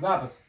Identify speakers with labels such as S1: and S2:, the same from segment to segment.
S1: Запис.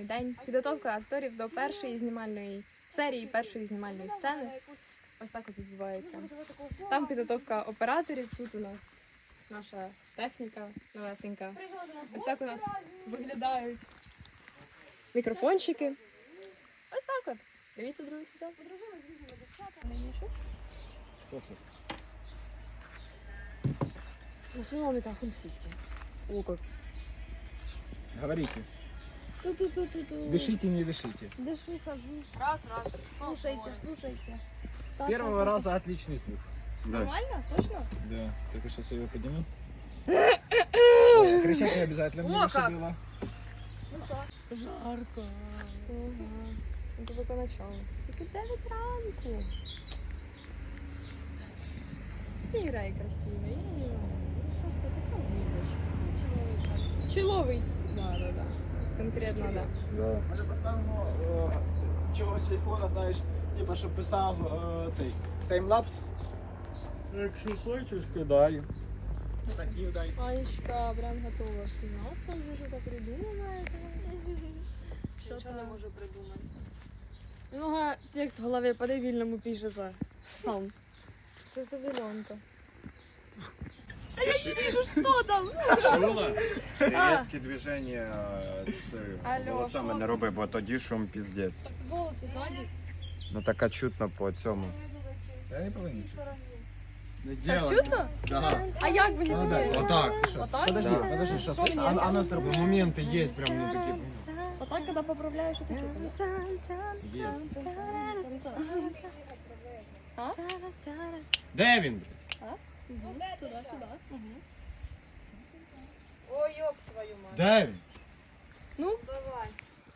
S2: Знімальний день. Підготовка акторів до першої знімальної серії, першої знімальної сцени. Ось так от відбувається. Там підготовка операторів, тут у нас наша техніка новесенька. Ось так у нас виглядають мікрофончики. Ось так от. Дивіться другий сезон. Засунула мікрофон в сіськи. Луко.
S1: Говорите.
S3: Ту-ту-ту-ту-ту.
S1: Дышите, не дышите.
S3: Дышу, хожу.
S2: Раз, раз.
S3: Слушайте, слушайте.
S1: С первого раза отличный звук.
S3: Нормально? Точно?
S1: Да. Только сейчас я его подниму. Кричать не обязательно, мне
S2: О,
S1: лучше
S2: как!
S1: было.
S3: Жарко.
S2: Ага. Ну, це тільки начало. Тільки 9 ранку. І грає красиво. І... Просто така вибачка. Чоловий. Да, да, да. Конкретно, да.
S1: Да. Може поставимо е, чогось айфона, знаєш, типа, щоб писав е, цей таймлапс.
S4: Якщо хочеш, кидай.
S1: Такі дай.
S2: Анечка прям готова сниматься, уже что-то придумала.
S3: Що не можу придумати?
S2: Ну, текст в голове по-дебильному пишется. Сам. Це все зеленка.
S3: Що там?
S4: Чула? Різкі движення з
S2: Алло,
S4: волосами
S2: що
S4: не роби, бо тоді шум піздець.
S2: Волоси ззаді.
S4: Ну така чутно по цьому.
S1: Я не повинен нічого.
S4: Не
S3: Так чутно?
S4: Да.
S3: А як мені
S1: Ну,
S3: туди?
S1: да.
S4: Отак.
S3: Отак?
S1: Подожди,
S4: Да.
S1: подожди, що
S3: Що мені?
S1: А, а нас
S4: Ну, моменти є прям ну такі.
S3: Отак, коли поправляєш, ти чутно?
S4: Є.
S3: А?
S4: Де він?
S3: Туди-сюди.
S2: Ой, ёб твою мать.
S4: Де він?
S2: Давай.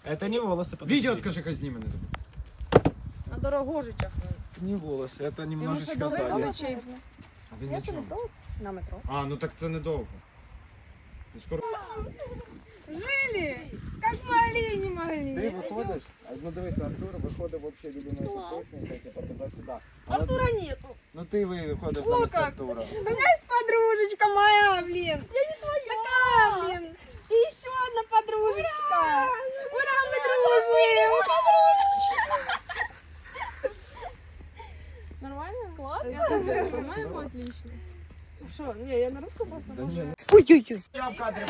S1: Это не волосы, подожди.
S4: Відео скажи, хай зніме не забудь.
S2: На дорогожичах.
S1: Не волосы, это
S2: Ти вже
S1: немножечко
S2: довго
S1: сзади.
S2: вчив?
S4: А він на чому?
S2: На метро.
S4: А, ну так це недовго. Ну, Скоро.
S3: Як могли, не могли.
S1: Ти виходиш, а ну дивись, Артур виходить вообще людиною супутника, типа туди-сюди.
S3: Артура нету.
S1: Ну ти виходиш
S3: О,
S1: замість
S3: как!
S1: Артура.
S3: У меня есть подружечка моя, блин. Я не твоя. Такая, блин. И еще одна подружечка. Ура, мы дружим.
S2: Нормально? Классно. По-моему, отлично.
S3: Что, не, я на русском просто Ой-ой-ой.
S1: я в кадрі.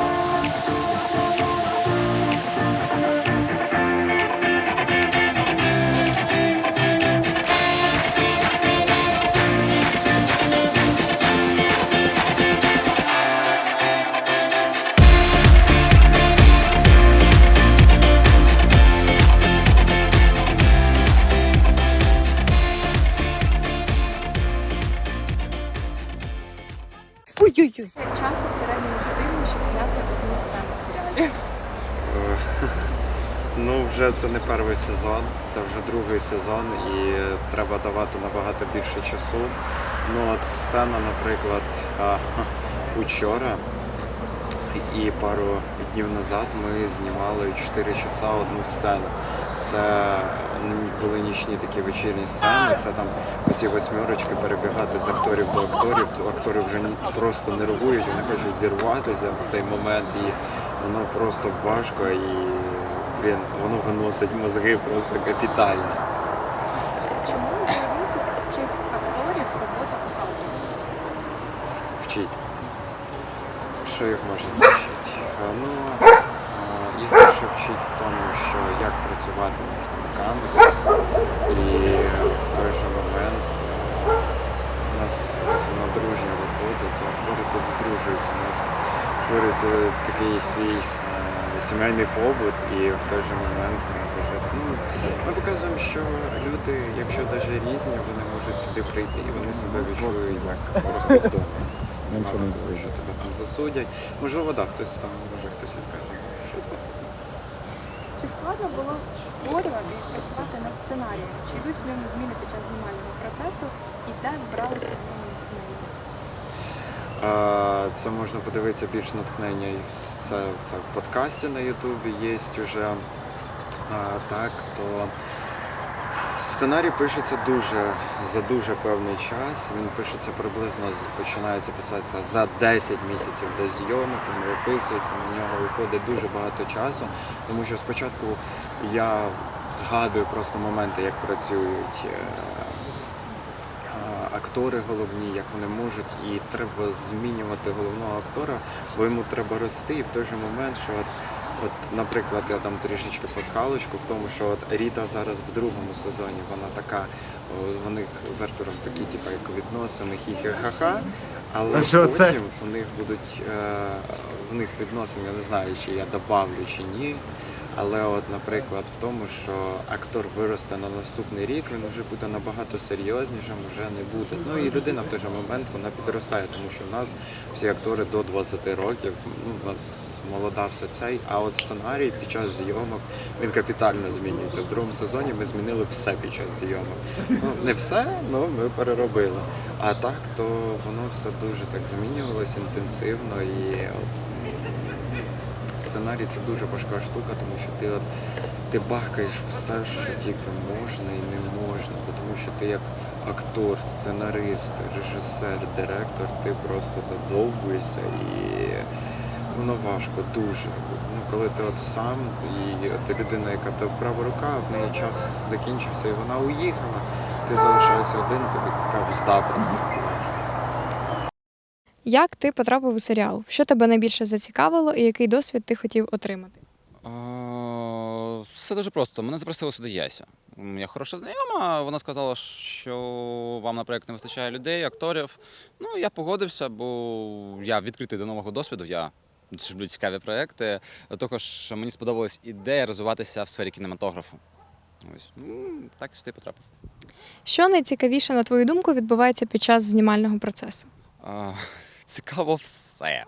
S3: Ой-ой-ой.
S2: Часу в середньому потрібно, щоб зняти одну сцену в серіалі?
S4: Ну, вже це не перший сезон, це вже другий сезон і треба давати набагато більше часу. Ну от сцена, наприклад, учора і пару днів назад ми знімали 4 часа одну сцену. Це були нічні такі вечірні сцени, це там оці восьмерочки перебігати з акторів до акторів. То актори вже просто нервують, вони хочуть зірватися в цей момент, і воно просто важко і блін, воно виносить мозги просто капітально.
S2: Чому вчить акторів робота по кадрі?
S4: Вчить. Що їх можна навчити? Е, Ну, е, їх більше вчить в тому, що як працювати можна на. І в той же момент е, у нас дружньо виходить, актори тут здружуються. У нас створюється такий свій е, сімейний побут, і в той же момент ми, ну, ми показуємо, що люди, якщо навіть різні, вони можуть сюди прийти і вони себе відчують як просто вдома. Нема такого, що тебе там засуджують. судять. Можливо, да, хтось там, може хтось і скаже. Що тут?
S5: Чи складно було створювати і працювати над сценарієм? Чи йдуть в ньому зміни під час знімального процесу і де бралися в ньому натхнення?
S4: Це можна подивитися більш натхнення і все це в подкасті на Ютубі є вже. Так, то сценарій пишеться дуже за дуже певний час. Він пишеться приблизно починається писатися за 10 місяців до зйомок, він виписується, на нього виходить дуже багато часу, тому що спочатку я згадую просто моменти, як працюють. е, актори головні, як вони можуть, і треба змінювати головного актора, бо йому треба рости, і в той же момент, що от, от наприклад, я там трішечки пасхалочку в тому, що от Ріта зараз в другому сезоні, вона така, в них з Артуром такі, типу, як відносини, хі-хі-ха-ха, але потім у них будуть е, в них відносини, я не знаю, чи я добавлю чи ні. Але от, наприклад, в тому, що актор виросте на наступний рік, він вже буде набагато серйознішим, вже не буде. Ну і людина в той же момент вона підростає, тому що в нас всі актори до 20 років, ну, у нас молода все цей, а от сценарій під час зйомок він капітально змінюється. В другому сезоні ми змінили все під час зйомок. Ну, не все, ну ми переробили. А так, то воно все дуже так змінювалося інтенсивно і от, сценарій це дуже важка штука, тому що ти от ти бахкаєш все, що тільки можна і не можна, тому що ти як актор, сценарист, режисер, директор, ти просто задовбуєшся і воно важко дуже. Ну, коли ти от сам і ти людина, яка ти права рука, в неї час закінчився і вона уїхала, ти залишаєшся один, тобі така взда просто.
S6: Як ти потрапив у серіал? Що тебе найбільше зацікавило і який досвід ти хотів отримати?
S7: Все дуже просто. Мене запросила сюди Яся. Я хороша знайома. Вона сказала, що вам на проєкт не вистачає людей, акторів. Ну, я погодився, бо я відкритий до нового досвіду. Я дуже люблю цікаві проєкти. До того ж, мені сподобалась ідея розвиватися в сфері кінематографу. Ось, ну, так і сюди потрапив.
S6: Що найцікавіше, на твою думку, відбувається під час знімального процесу?
S7: Цікаво все.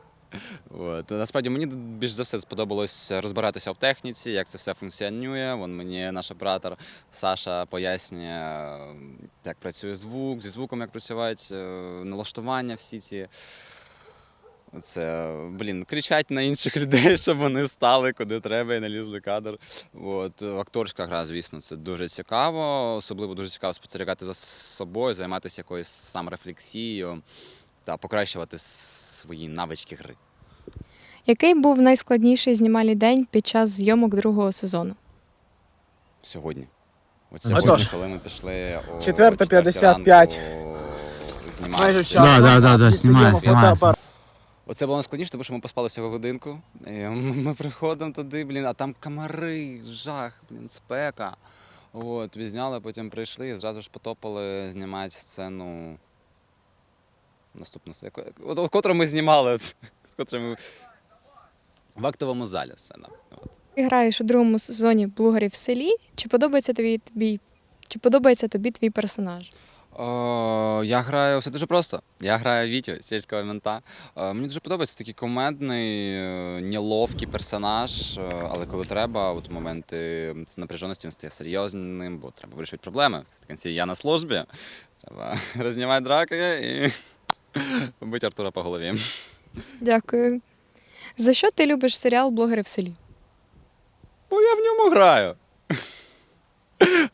S7: От. Насправді мені більш за все сподобалось розбиратися в техніці, як це все функціонує. Вон мені наш оператор Саша пояснює, як працює звук, зі звуком як працювати, е, налаштування всі ці. Це, блін, кричать на інших людей, щоб вони стали куди треба і налізли кадр. От, акторська гра, звісно, це дуже цікаво. Особливо дуже цікаво спостерігати за собою, займатися якоюсь саморефлексією та покращувати свої навички гри.
S6: Який був найскладніший знімальний день під час зйомок другого сезону?
S7: Сьогодні. От
S1: Отож.
S7: сьогодні, коли ми пішли о
S1: Четверта
S7: 4
S1: 55.
S7: ранку знімати
S1: Майже час.
S8: Да, да, да, да,
S1: Всі
S8: знімаю,
S1: підйоми,
S8: знімаю.
S1: фотоапарат.
S7: Оце було найскладніше, тому що ми поспали всього годинку. І ми приходимо туди, блін, а там комари, жах, блін, спека. От, відзняли, потім прийшли і зразу ж потопали знімати сцену. Наступну сцену. От, от, котру ми знімали, з котрою в актовому залі сцена. От.
S6: Ти граєш у другому сезоні блогерів в селі. Чи подобається тобі тобі? Чи подобається тобі твій персонаж?
S7: О, я граю все дуже просто. Я граю Вітю, сільського мента. Е, Мені дуже подобається такий командний, е, неловкий персонаж, е, але коли треба, от моменти напряженості він стає серйозним, бо треба вирішувати проблеми. В кінці я на службі. Треба рознімати драки і побити Артура по голові.
S6: Дякую. За що ти любиш серіал Блогери в селі?
S7: Бо я в ньому граю.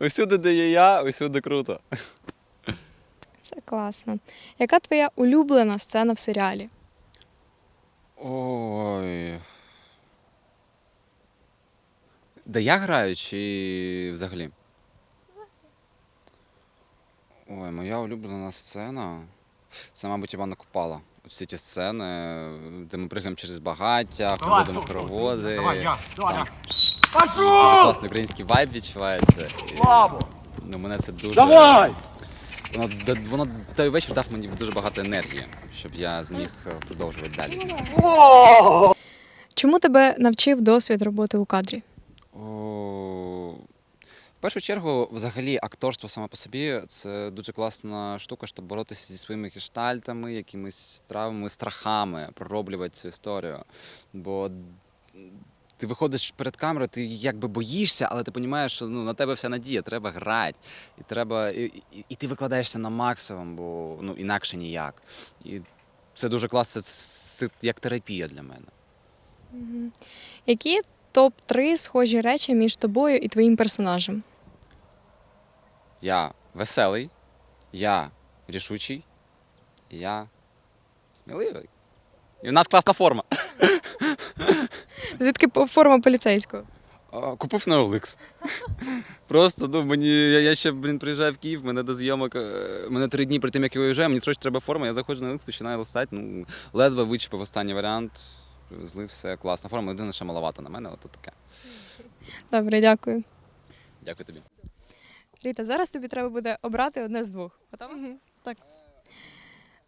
S7: Усюди, де є я, усюди круто.
S6: Це класно. Яка твоя улюблена сцена в серіалі?
S7: Ой. Де я граю чи взагалі? Ой, моя улюблена сцена. Це, мабуть, Івана Купала. Всі ті сцени, де ми пригаємо через багаття, ходимо хороводи. Там Дуже класний український вайб відчувається. І, Ну, мене це дуже.
S1: Давай!
S7: Воно, воно той вечір дав мені дуже багато енергії, щоб я зміг е, продовжувати далі.
S6: Чому тебе навчив досвід роботи у кадрі?
S7: О, першу чергу, взагалі, акторство саме по собі це дуже класна штука, щоб боротися зі своїми гештальтами, якимись травмами, страхами, пророблювати цю історію. Бо ти виходиш перед камерою, ти якби боїшся, але ти розумієш, що ну, на тебе вся надія, треба грати. І треба. І, і, і ти викладаєшся на максимум, бо ну, інакше ніяк. І це дуже класно, це, як терапія для мене.
S6: Які топ-3 схожі речі між тобою і твоїм персонажем?
S7: Я веселий, я рішучий, я сміливий. І в нас класна форма.
S6: Звідки форма поліцейського?
S7: А, Купив на OLX. Просто ну, мені, я, я ще блін, приїжджаю в Київ, мене до зйомок, е, мене три дні перед тим, як я виїжджаю, мені срочно треба форма, я заходжу на OLX, починаю листати, ну, ледве вичепив останній варіант, злив все, класна форма, єдине, що маловато на мене, але то таке.
S6: Добре, дякую.
S7: Дякую тобі.
S6: Літа, зараз тобі треба буде обрати одне з двох. Готова?
S9: Так.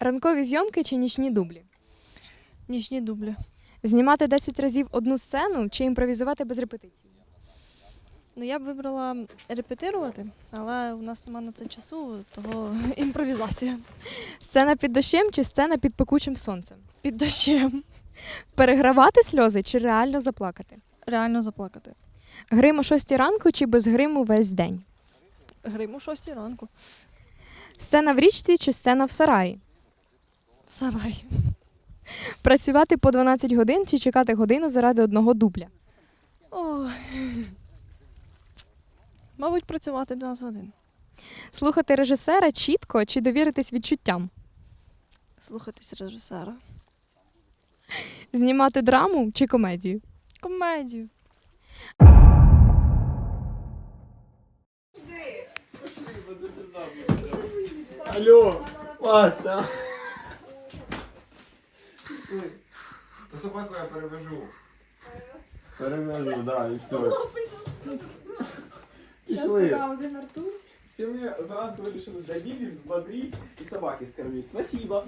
S6: Ранкові зйомки чи нічні дублі?
S9: Нічні дублі.
S6: Знімати 10 разів одну сцену чи імпровізувати без репетицій?
S9: Ну я б вибрала репетирувати, але у нас немає на це часу, того імпровізація.
S6: Сцена під дощем чи сцена під пекучим сонцем?
S9: Під дощем.
S6: Перегравати сльози чи реально заплакати?
S9: Реально заплакати.
S6: Грим о 6 ранку чи без гриму весь день?
S9: Грим у 6 ранку.
S6: Сцена в річці чи сцена в сараї?
S9: В сараї.
S6: Працювати по 12 годин чи чекати годину заради одного дубля?
S9: Ой. Мабуть, працювати 12 годин.
S6: Слухати режисера чітко чи довіритись відчуттям?
S9: Слухатись режисера.
S6: Знімати драму чи комедію?
S9: Комедію.
S10: Алло, Вася.
S1: Та собаку я перевяжу.
S10: Перевяжу, да, і все. Пішли. Всі мені зранку вирішили забігів, взбодрить і собаки скормить. Спасибо.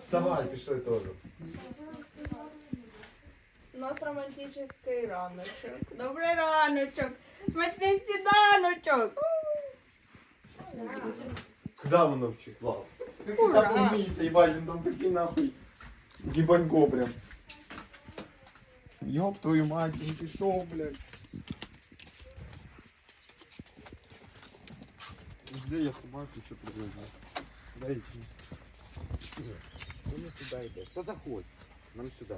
S11: Вставай, пішли теж.
S9: У нас романтичний раночок. Добрий раночок. Смачний сніданочок.
S11: Куди воно вчихло? Хоча б уміється, їбать, він там такий нахуй. Гібанько прям. Йоп твою мать, він пішов, блядь. Де я собаку що привезу? Дайте.
S1: Ну не туди йдеш. Та заходь. Нам сюди.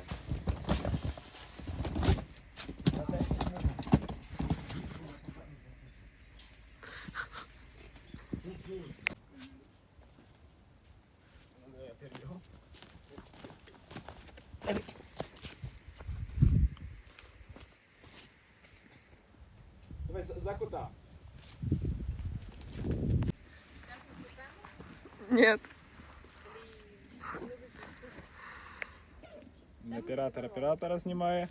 S10: Оператора знімає.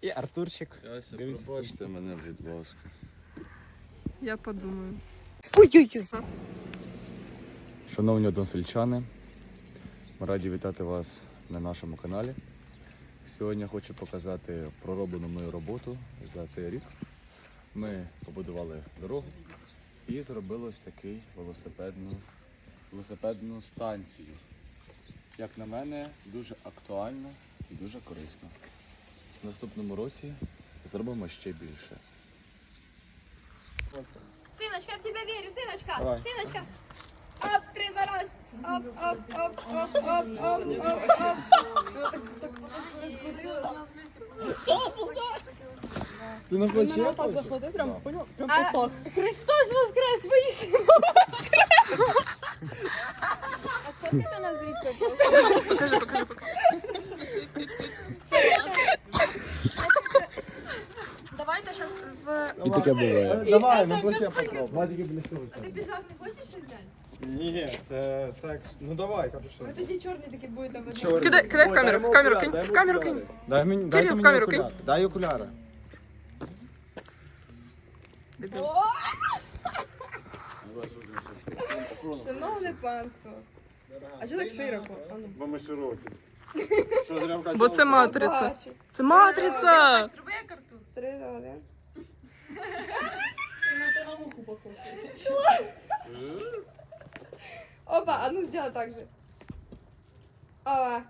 S10: І Артурчик. Дивіться.
S1: Пробачте мене, будь ласка.
S3: Я подумаю.
S9: Ой-ой-ой.
S11: Шановні односельчани, ми раді вітати вас на нашому каналі. Сьогодні хочу показати пророблену мою роботу за цей рік. Ми побудували дорогу і зробили ось такий велосипедну, велосипедну станцію Як на мене, дуже актуально і дуже корисно. В наступному році зробимо ще більше.
S2: Сыночка, в тебя верю, сыночка,
S11: Давай.
S2: сыночка. Оп, три раз. Оп, оп, оп, оп, оп, оп, оп, оп.
S11: Ти на плечі?
S9: Так заходив, прям поняв? Прям поток.
S2: Христос воскрес, воістину А сфоткайте нас рідко.
S3: Покажи, покажи, покажи.
S6: Давайте зараз в
S11: І таке буває.
S10: Давай, на плече попробуй. Матики блистуються.
S6: ти піжак не хочеш щось взяти?
S11: Ні, це секс. Ну давай, капюшон.
S6: Ви тоді чорний такий будете веде.
S3: Кидай, кидай в камеру, в камеру кинь, в камеру кинь.
S11: Дай мені,
S3: Кирил, в камеру
S11: окуляри. Дай окуляри.
S6: Шановне панство. А що так широко? А ну.
S11: Бо ми широкі. Що зря
S3: Бо це матриця. Це матриця!
S6: Три за один.
S2: Опа, а ну сделай так же. Ова.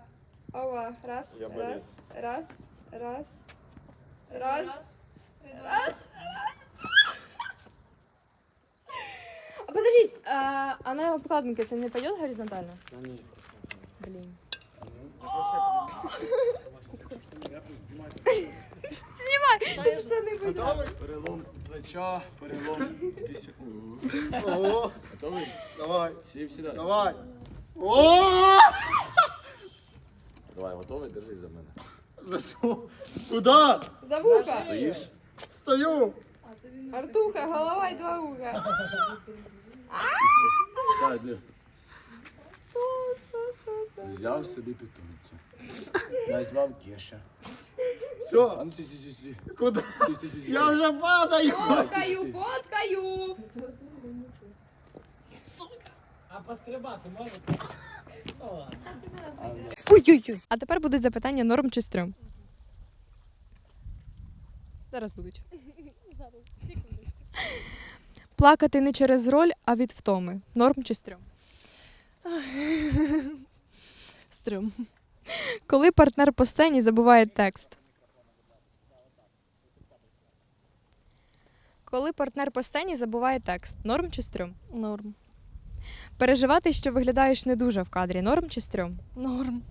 S2: Ова. Раз,
S11: Я
S2: раз,
S11: болею.
S2: раз, раз, раз, раз.
S6: А подождіть, а, а на обкладинки це не пойдет горизонтально? Блін. Знімай! Ти що не
S11: Готовий? Перелом плеча, перелом після. Ого. Готовий? Давай. Сів сідай. Давай. О! Давай, готовий? Держись за мене. За що? Куда?
S2: За вуха.
S11: Стоїш?
S1: Стою!
S2: Артуха, голова и два уха.
S11: Взяв собі питомця. Назвав Кеша. Все. Сі, сі, сі, сі.
S1: Куди?
S11: Сі, сі, сі, сі.
S1: Я вже падаю!
S2: Фоткаю, фоткаю.
S1: А пострибати можете? Ладно.
S6: А тепер будуть запитання норм чи стрьом. Зараз будуть. Плакати не через роль, а від втоми. Норм чи стрьом.
S9: Стрим.
S6: Коли партнер по сцені забуває текст. Коли партнер по сцені забуває текст. Норм чи стрьом?
S9: Норм.
S6: Переживати, що виглядаєш не дуже в кадрі. Норм чи стрьом?
S9: Норм.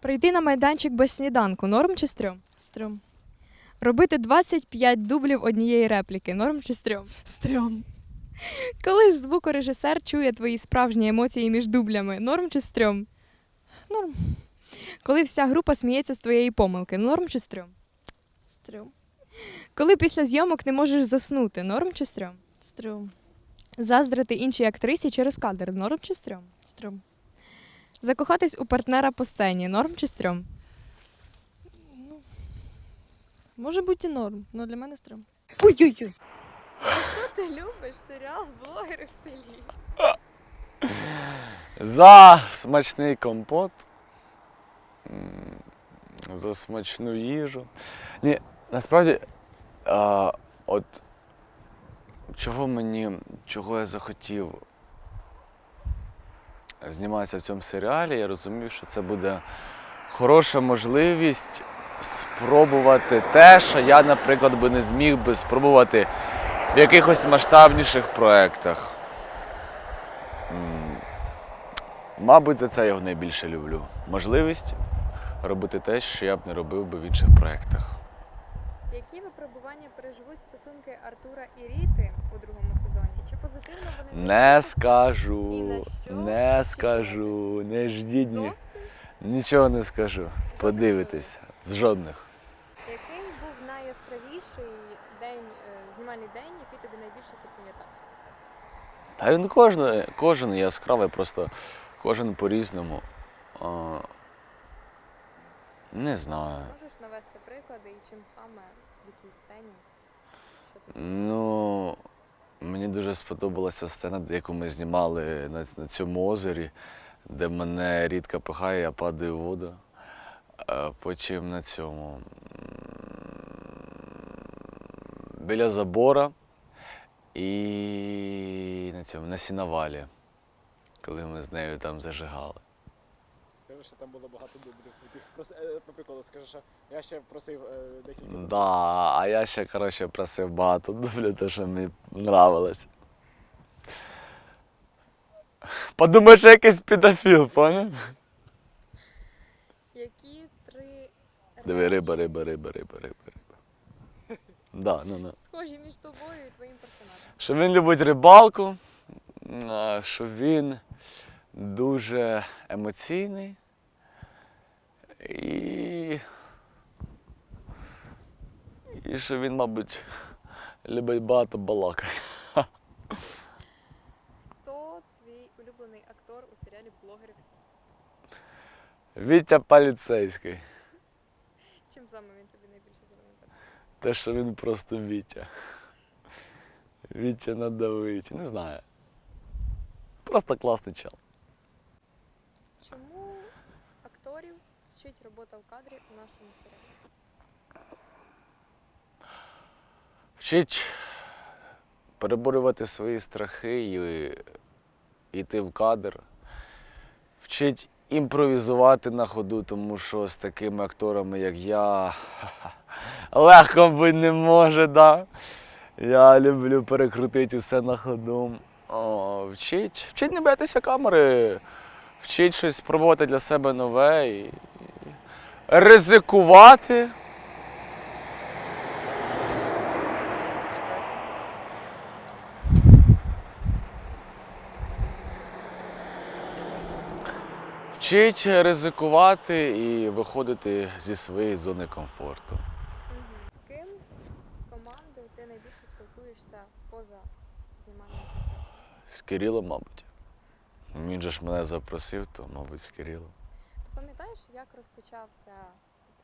S6: Прийти на майданчик без сніданку. Норм чи стрьом?
S9: Стрьом.
S6: Робити 25 дублів однієї репліки. Норм чи стрьом?
S9: Стрьом.
S6: Коли ж звукорежисер чує твої справжні емоції між дублями, норм чи стрьом?
S9: Норм.
S6: Коли вся група сміється з твоєї помилки, норм чи стрьом?
S9: Стрьом.
S6: Коли після зйомок не можеш заснути, норм чи стрьом?
S9: Стрьом.
S6: Заздрити іншій актрисі через кадр, норм чи стрьом?
S9: Стрьом.
S6: Закохатись у партнера по сцені, норм чи стрьом?
S9: Може бути і норм, але для мене стрьом.
S6: Що ти любиш? Серіал блогери в селі?
S8: За смачний компот, за смачну їжу. Ні, насправді, а, от чого мені, чого я захотів зніматися в цьому серіалі, я розумів, що це буде хороша можливість спробувати те, що я, наприклад, би не зміг би спробувати в якихось масштабніших проєктах. Мабуть, за це я його найбільше люблю. Можливість робити те, що я б не робив би в інших проєктах.
S6: Які випробування переживуть стосунки Артура і Ріти у другому сезоні? Чи позитивно вони
S8: Не скажу,
S6: І на що?
S8: не скажу, не ждіть, ні-
S6: Зовсім?
S8: нічого не скажу. Подивитися. З жодних.
S6: Який був найяскравіший день, е, знімальний день, який тобі найбільше запам'ятався?
S8: Та він кожен, кожен яскравий, просто кожен по-різному. Не знаю.
S6: Можеш навести приклади і чим саме, в якій сцені? Що?
S8: Ну, мені дуже сподобалася сцена, яку ми знімали на, на цьому озері, де мене рідка пихає, я падаю в воду. Потім на цьому. Біля забора і на цьому, на сіновалі, коли ми з нею там зажигали.
S1: Скажи, що там було багато дублів. Ти прос... е, по приколу скажи, що я ще просив е, декілька дублів.
S8: Да, а я ще, коротше, просив багато дублю, те, що мені нравилось. Подумаєш, що якийсь педофіл, поняв?
S6: Які три
S8: Диви, риба, риба, риба, риба, риба, риба. Да, ну, ну.
S6: схожі між тобою і твоїм персонажем?
S8: Що він любить рибалку, що він дуже емоційний і. І що він, мабуть, любить багато балакати.
S6: Хто твій улюблений актор у серіалі Блогери?
S8: Вітя поліцейський.
S6: Чим саме він тобі найбільше запам'ятався?
S8: Те, що він просто Вітя. Вітя надавить. Не знаю. Просто класний чел.
S6: Чому акторів вчить робота в кадрі у нашому серіалі?
S8: Вчить переборювати свої страхи і йти в кадр. Вчить імпровізувати на ходу, тому що з такими акторами, як я, легко бути не може, да? Я люблю перекрутити все на ходу. О, вчить, вчить не боятися камери, вчить щось спробувати для себе нове і ризикувати. Вчить ризикувати і виходити зі своєї зони комфорту.
S2: Команди ти найбільше спілкуєшся поза знімальним процесом?
S8: З Кирилом, мабуть. Він же ж мене запросив, то, мабуть, з Кирилом.
S2: Ти пам'ятаєш, як розпочався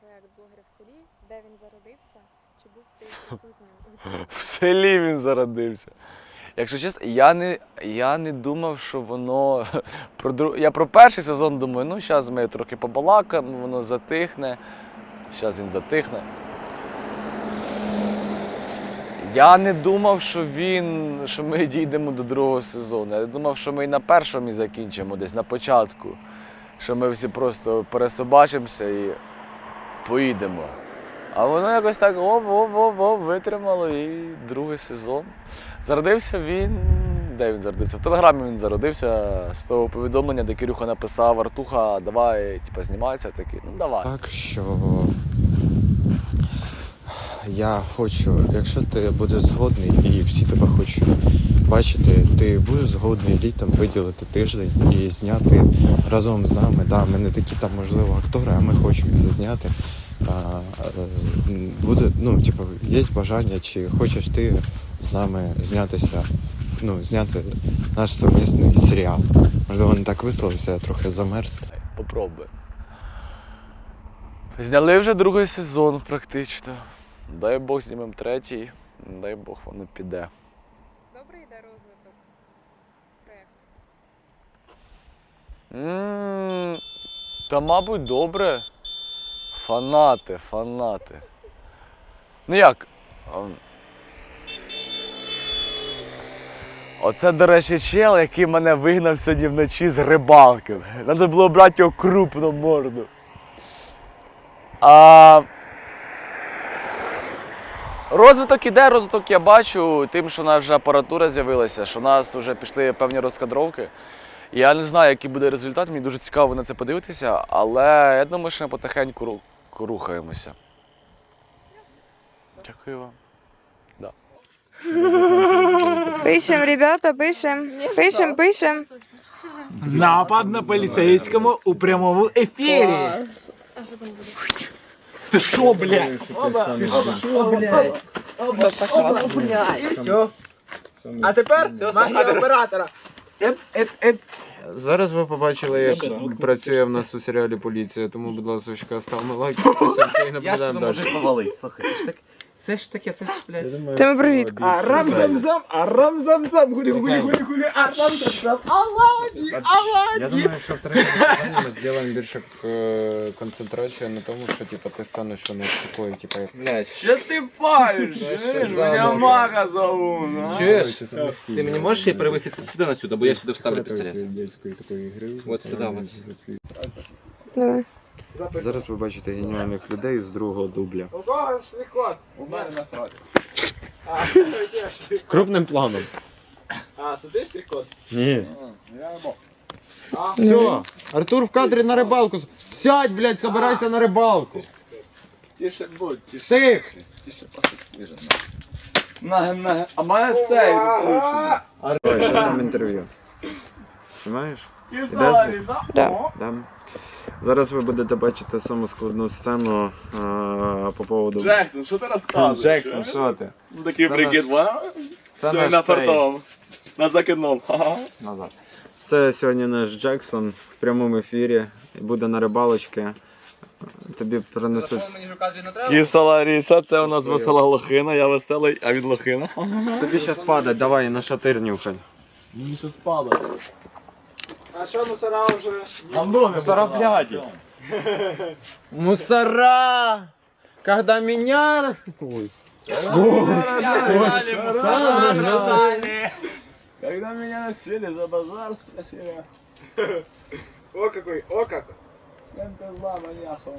S2: проєкт блогери в селі, де він зародився? Чи був ти присутнім у цьому?
S8: В селі він зародився. Якщо чесно, я не, я не думав, що воно. Про дру... Я про перший сезон думаю, ну зараз ми трохи побалакаємо, воно затихне. Зараз він затихне. Я не думав, що він, що ми дійдемо до другого сезону. Я думав, що ми і на першому закінчимо десь на початку. Що ми всі просто пересобачимося і поїдемо. А воно якось так оп-оп-оп-оп витримало і другий сезон. Зародився він. Де він зародився? В телеграмі він зародився з того повідомлення, де Кирюха написав Артуха, давай, типу, знімайся такий. Ну давай.
S4: Так що я хочу, якщо ти будеш згодний і всі тебе хочуть бачити, ти будеш згодний літом виділити тиждень і зняти разом з нами. Да, ми не такі там, можливо, актори, а ми хочемо це зняти. А, е, буде, ну, типу, є бажання, чи хочеш ти з нами знятися, ну, зняти наш совмісний серіал. Можливо, не так висловився, я трохи замерз.
S8: Попробуй. Зняли вже другий сезон практично. Дай Бог знімемо третій, дай Бог воно піде.
S2: Добре йде розвиток проєкту.
S8: Та, мабуть, добре. Фанати, фанати. Ну як? Оце, до речі, чел, який мене вигнав сьогодні вночі з рибалки. Треба було брати його крупну морду. А... Розвиток іде, розвиток я бачу, тим, що у нас вже апаратура з'явилася, що у нас вже пішли певні розкадровки. Я не знаю, який буде результат, мені дуже цікаво на це подивитися, але я думаю, що ми потихеньку рухаємося. Дякую вам.
S6: Пишем, ребята, пишем. Пишем, пишем.
S1: Напад на поліцейському у прямому ефірі. Ти що, блядь? Ти шо, блядь? Все. А тепер магія оператора. Еп, еп, еп.
S4: Зараз ви побачили, як працює в нас у серіалі поліція, тому, будь ласка, ставимо лайк, підписуємося і наблюдаємо далі.
S1: повалити, слухай. Це ж таке, це ж, блядь.
S6: Це ми про рідку.
S1: А рам-зам-зам, а рам-зам-зам, гулі, гулі, гулі, гулі, а рам-зам-зам, Аллані,
S4: Я думаю, що в третьому сезоні ми зробимо більше е, концентрацію на тому, що типу, ти станеш що не такою, типу, як блядь.
S1: Що ти палиш? Мене мага зову, ну.
S12: Чуєш? Ти мені можеш її перевести сюди на сюди, бо я сюди вставлю пістолет. От сюди, от.
S6: Давай.
S4: Зараз ви бачите геніальних людей з другого дубля.
S1: У кого штрих-код? У мене насрати. А.
S4: Крупним планом.
S1: А, це ти штрих-код?
S4: Ні.
S1: Я не мог.
S4: Все, Артур в кадрі на рибалку. Сядь, блядь, собирайся на рибалку.
S1: Тише будь, тише.
S4: Тих.
S1: Тише, просто вижу. На, на, а мене цей відключений.
S4: Ой, що там інтерв'ю? Знімаєш?
S1: Кисарі, да?
S6: Да.
S4: Да. Зараз ви будете бачити саму складну сцену е, по поводу.
S1: Джексон, що ти розказуєш?
S4: Джексон, що ти?
S1: Ну, Такий
S4: Це
S1: прикид?
S4: Це
S1: Все
S4: наш
S1: на
S4: цей.
S1: фартовому. На закидному. Ха-ха.
S4: Назад. Це сьогодні наш Джексон в прямому ефірі. Буде на рибалочці. Тобі принесуть.
S8: Кіса Ларіса, це у нас весела лохина, я веселий, а він лохина.
S4: Тобі зараз падать, давай на шатир нюхай.
S1: Мені ще спало. А що мусора вже?
S4: Мусора, блядь. Мусора! Когда меня... Ой.
S1: Когда меня носили за базар, спросили. О какой, о как! Всем козла, маньяха.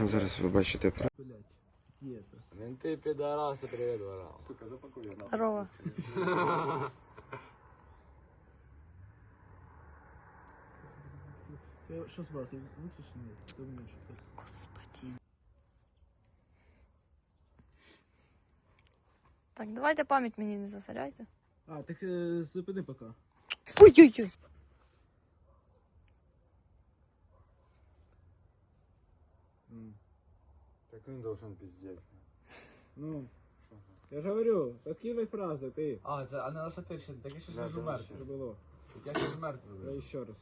S4: Зараз ви бачите про.
S11: Менти підараси, привіт, ворам. Сука, запакуй.
S3: Здорово.
S1: Що з вас? Виключений? Ти мені що?
S3: Так, давайте пам'ять мені не засоряйте.
S1: А, так е, зупини поки.
S3: Ой-ой-ой.
S11: Так він должен пиздеть.
S1: Ну, я ж говорю, подкидай фрази, ти.
S11: А, це, а не лише перше, так я ще
S1: Да,
S11: ж
S1: да,
S11: мертвий.
S1: що було.
S11: Так я ще мертвий.
S1: Я ще раз.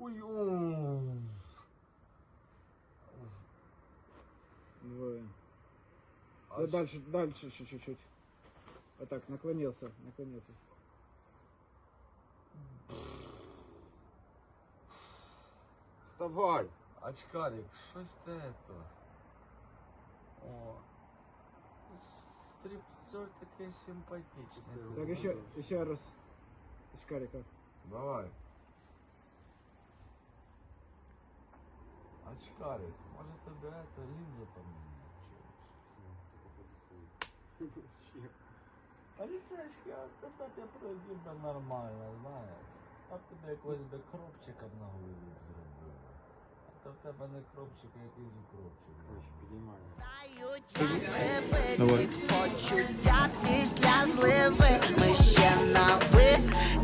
S11: Ой,
S1: Двое. Да, дальше, дальше еще чуть-чуть. Вот так, наклонился, наклонился.
S11: Вставай! Очкарик, щось те то. О. Стріпцор такий симпатичний.
S1: Так, еще, еще раз. Очкарика.
S11: Давай. Очкарик, може тебе это лінза поміняти? Поліцейський, а тебе я пройду нормально, знаєш. А тебе якогось би кропчика на голову зробили. То в тебе не кропчик, а якийсь укропчик.
S13: Почуття після зливи, ми ще на ви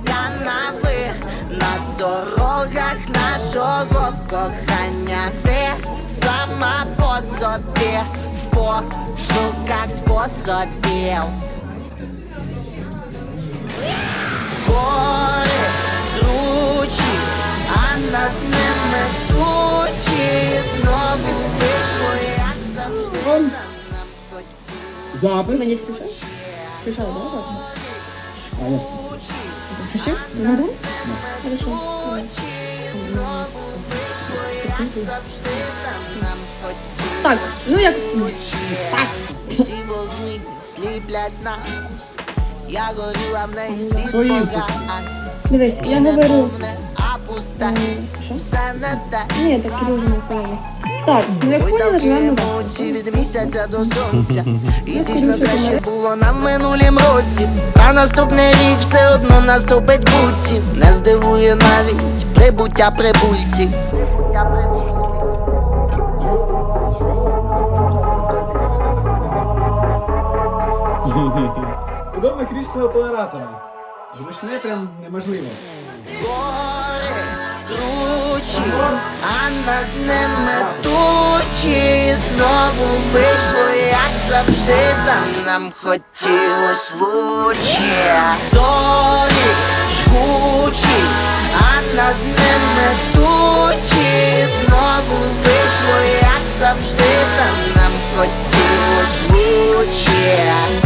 S13: та на ви. На дорогах нашого кохання, ти сама по собі. В пошуках способів. Гори знову вийшло, як завжди. нам
S14: Запис? Мені включаєш? Включала, да? Включив? Ну, да? Хорошо. Так, ну як... Так.
S13: Ці вогні сліплять нас. Я а погас.
S14: Дивись, я
S13: Не а.
S14: Що?
S13: Все не те.
S14: Ні, так Кирюша не сказали. Так, ну як поняли, живемо на
S13: від місяця до сонця. І дійсно краще було нам в минулім році. Та наступний рік все одно наступить буці. Не здивує навіть прибуття прибульців.
S1: огромное количество колоратора. Замышляй прям неможливо.
S13: Кручі, а над ними тучі знову вийшло, як завжди, там нам хотілось лучі. Зорі жгучі, а над ними тучі знову вийшло, як завжди, там нам хотілось лучі.